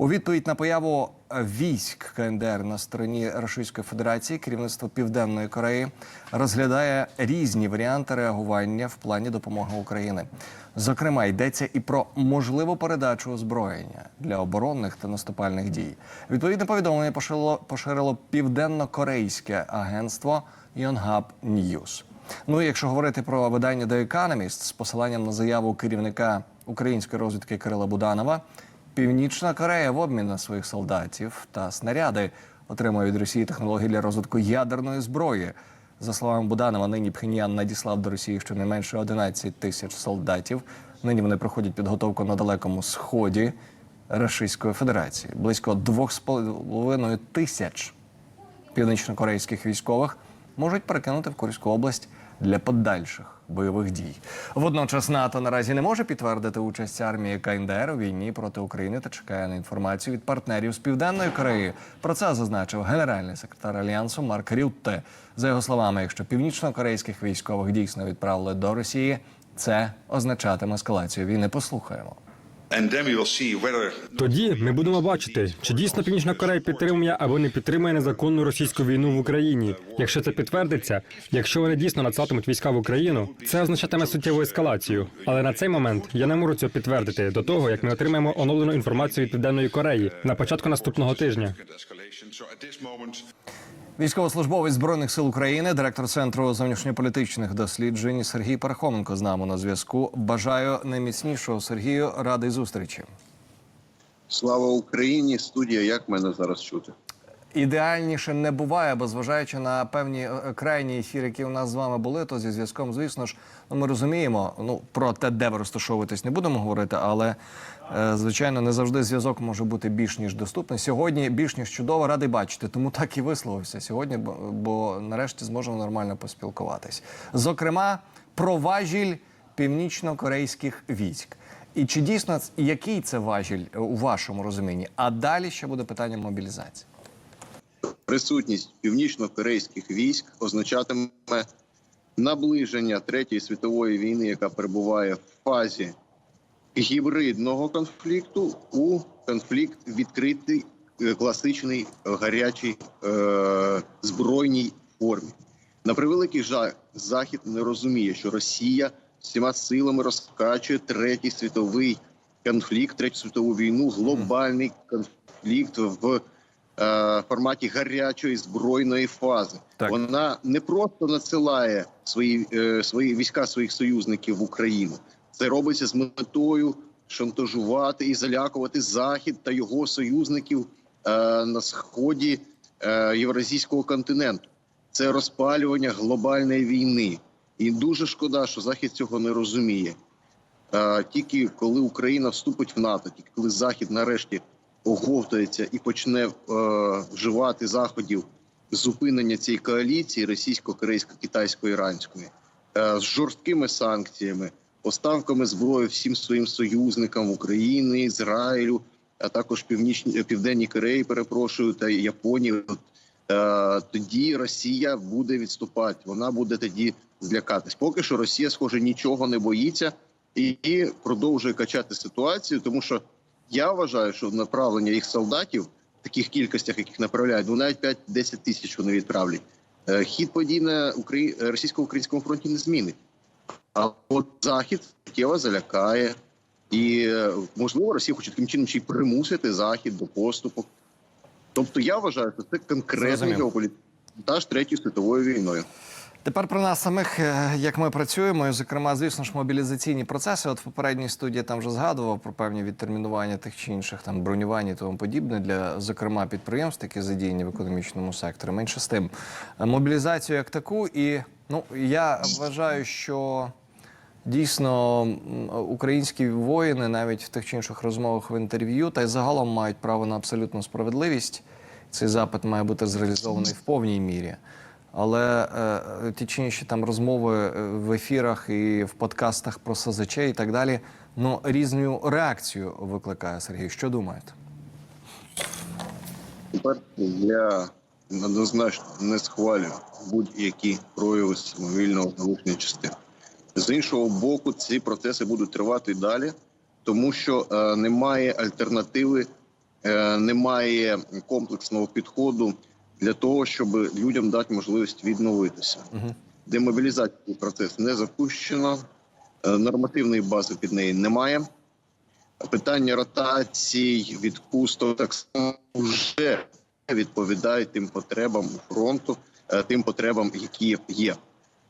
У відповідь на появу військ КНДР на стороні Російської Федерації керівництво Південної Кореї розглядає різні варіанти реагування в плані допомоги України. Зокрема, йдеться і про можливу передачу озброєння для оборонних та наступальних дій. Відповідне повідомлення поширило, поширило південно-корейське агентство Yonhap News. Ну якщо говорити про видання The Economist з посиланням на заяву керівника української розвідки Кирила Буданова, Північна Корея в обмін на своїх солдатів та снаряди отримує від Росії технології для розвитку ядерної зброї. За словами Буданова, нині Пхеньян надіслав до Росії щонайменше 11 тисяч солдатів. Нині вони проходять підготовку на далекому сході Російської Федерації. Близько 2,5 тисяч північнокорейських військових можуть перекинути в Курську область для подальших бойових дій. Водночас НАТО наразі не може підтвердити участь армії КНДР у війні проти України та чекає на інформацію від партнерів з південної Кореї. Про це зазначив генеральний секретар альянсу Марк Рютте. За його словами, якщо північнокорейських військових дійсно відправили до Росії, це означатиме ескалацію війни. Послухаємо. Тоді ми будемо бачити, чи дійсно Північна Корея підтримує або не підтримує незаконну російську війну в Україні. Якщо це підтвердиться, якщо вони дійсно надсилатимуть війська в Україну, це означатиме суттєву ескалацію. Але на цей момент я не можу цього підтвердити до того, як ми отримаємо оновлену інформацію від Південної Кореї на початку наступного тижня. Військовослужбовець збройних сил України, директор центру зовнішньополітичних досліджень Сергій Пархоменко з нами на зв'язку. Бажаю найміцнішого Сергію. ради зустрічі. Слава Україні! Студія, як мене зараз чути? Ідеальніше не буває, бо зважаючи на певні е, крайні ефіри, які у нас з вами були, то зі зв'язком, звісно ж, ну ми розуміємо. Ну про те, де ви розташовуєтесь, не будемо говорити, але е, звичайно не завжди зв'язок може бути більш ніж доступний. Сьогодні більш ніж чудово радий бачити, тому так і висловився сьогодні, бо, бо нарешті зможемо нормально поспілкуватись. Зокрема, про важіль північно-корейських військ. І чи дійсно який це важіль е, у вашому розумінні? А далі ще буде питання мобілізації. Присутність північно-корейських військ означатиме наближення третьої світової війни, яка перебуває в фазі гібридного конфлікту, у конфлікт відкритий е, класичний гарячий е, збройній формі. На превеликий жаль, захід не розуміє, що Росія всіма силами розкачує третій світовий конфлікт, третю світову війну, глобальний конфлікт в е, форматі гарячої збройної фази. Так. Вона не просто надсилає свої, е, свої війська своїх союзників в Україну. Це робиться з метою шантажувати і залякувати Захід та його союзників е, на сході е, Євразійського континенту. Це розпалювання глобальної війни. І дуже шкода, що Захід цього не розуміє. Е, Тільки коли Україна вступить в НАТО, тільки коли Захід нарешті оговтається і почне е, вживати заходів зупинення цієї коаліції російсько-корейсько-китайсько-іранської е, з жорсткими санкціями, поставками зброї всім своїм союзникам в Україні, Ізраїлю, а також північній південній Кореї, перепрошую, та Японії. Е, Тоді Росія буде відступати. Вона буде тоді злякатись. Поки що Росія, схоже, нічого не боїться і, і продовжує качати ситуацію, тому що я вважаю, що направлення їх солдатів в таких кількостях, яких направляють, ну навіть 5-10 тисяч вони відправлять. е, Хід подій на Украї... російсько-українському фронті не змінить. А от захід суттєво залякає, і е, можливо Росія хоче таким чином ще й примусити захід до поступу. Тобто, я вважаю, що це конкретний геополітичний третьою світовою війною. Тепер про нас самих, е, як ми працюємо, і, зокрема, звісно ж, мобілізаційні процеси. От в попередній студії там вже згадував про певні відтермінування тих чи інших там бронювань і тому подібне для, зокрема, підприємств, які задіяні в економічному секторі. Менше з тим, мобілізацію як таку, і ну я вважаю, що. Дійсно, українські воїни навіть в тих чи інших розмовах в інтерв'ю та й загалом мають право на абсолютну справедливість. Цей запит має бути зреалізований в повній мірі. Але е, ті чи інші там розмови е, в ефірах і в подкастах про СЗЧ і так далі, ну різну реакцію викликає Сергій. Що думаєте? Я однозначно не схвалюю будь-які прояви самовільного залучення частин. З іншого боку, ці процеси будуть тривати далі, тому що е, немає альтернативи е, немає комплексного підходу для того, щоб людям дати можливість відновитися. Демобілізаційний процес не запущено, е, нормативної бази під неї немає. Питання ротацій, відпусток так само вже відповідають тим потребам фронту, е, тим потребам, які є.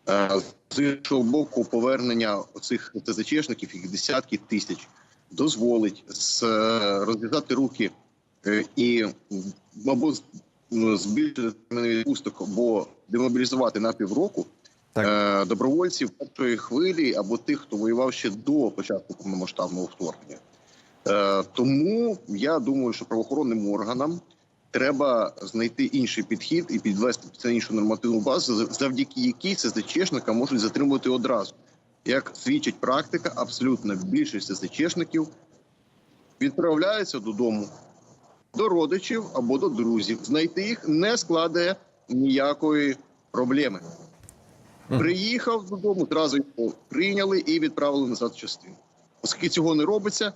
Е, З іншого боку, повернення цих ТЗЧшників, їх десятки тисяч, дозволить розв'язати руки і або збільшити терміни відпусток, або демобілізувати на півроку Так. е, добровольців першої хвилі або тих, хто воював ще до початку повномасштабного вторгнення. Е, Тому я думаю, що правоохоронним органам треба знайти інший підхід і підвести це іншу нормативну базу, завдяки якій СЗЧшника можуть затримувати одразу. Як свідчить практика, абсолютно більшість СЗЧшників відправляються додому до родичів або до друзів. Знайти їх не складає ніякої проблеми. Приїхав додому, одразу його прийняли і відправили назад в частину. Оскільки цього не робиться,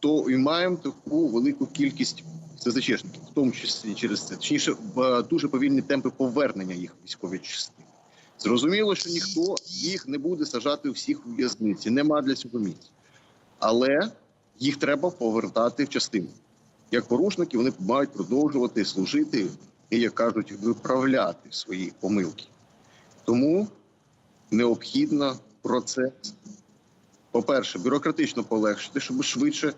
то і маємо таку велику кількість СЗЧшників, в тому числі через це. Точніше, в- дуже повільні темпи повернення їх військові частини. Зрозуміло, що ніхто їх не буде сажати всіх у в'язниці. Нема для цього місця. Але їх треба повертати в частину. Як порушники вони мають продовжувати служити і, як кажуть, виправляти свої помилки. Тому необхідно процес, по-перше, бюрократично полегшити, щоб швидше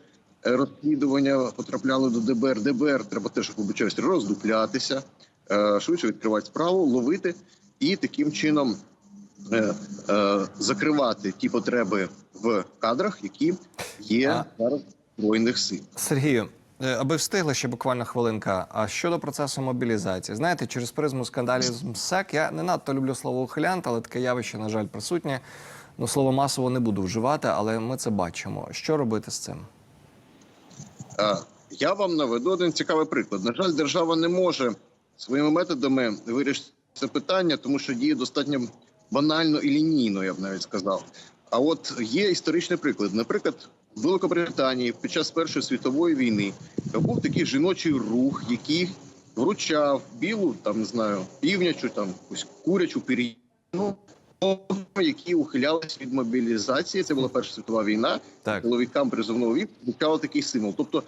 е, розслідування потрапляли до ДБР. ДБР треба теж вибачаюсь, роздуплятися, е, швидше відкривати справу, ловити і таким чином е, закривати ті потреби в кадрах, які є зараз збройних сил. Сергію, аби встигли ще буквально хвилинка. А щодо процесу мобілізації, знаєте, через призму скандалів з МСЕК я не надто люблю слово ухилянт, але таке явище, на жаль, присутнє. Ну, слово масово не буду вживати, але ми це бачимо. Що робити з цим? Е, Я вам наведу один цікавий приклад. На жаль, держава не може своїми методами вирішити це питання, тому що діє достатньо банально і лінійно, я б навіть сказав. А от є історичний приклад. Наприклад, в Великобританії під час Першої світової війни був такий жіночий рух, який вручав білу, там не знаю, півнячу, там якусь курячу пір'їну, які ухилялись від мобілізації. Це була Перша світова війна Так. чоловікам призовного віку звучало такий символ. Тобто,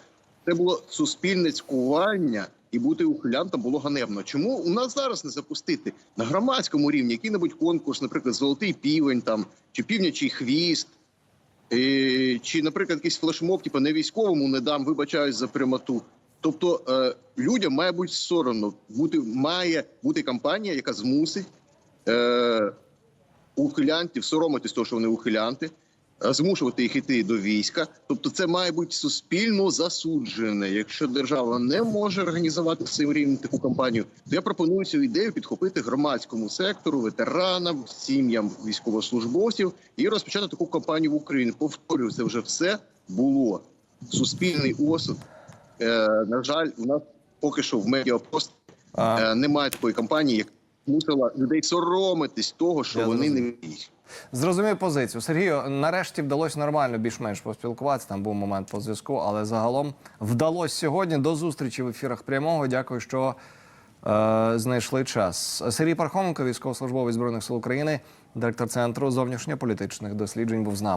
це було суспільне цькування, і бути ухилянтом було ганебно. Чому у нас зараз не запустити на громадському рівні який-небудь конкурс, наприклад, золотий півень там чи півнячий хвіст, е, чи, наприклад, якийсь флешмоб, типу не військовому не дам, вибачаюсь за прямоту. Тобто е, людям має бути соромно, бути має бути кампанія, яка змусить е, ухилянтів соромитись того, що вони ухилянти, змушувати їх іти до війська. Тобто, це має бути суспільно засуджене. Якщо держава не може організувати цим рівнем таку кампанію, то я пропоную цю ідею підхопити громадському сектору, ветеранам, сім'ям військовослужбовців і розпочати таку кампанію в Україні. Повторюю, це вже все було суспільний осуд. Е, на жаль, у нас поки що в медіапост А, е, немає такої кампанії, яка змусила людей соромитись того, що Я вони не вміють. Зрозумів позицію. Сергію, нарешті вдалося нормально більш-менш поспілкуватися. Там був момент по зв'язку, але загалом вдалося сьогодні. До зустрічі в ефірах прямого. Дякую, що е, знайшли час. Сергій Пархоменко, військовослужбовець збройних сил України, директор центру зовнішньополітичних досліджень, був з нами.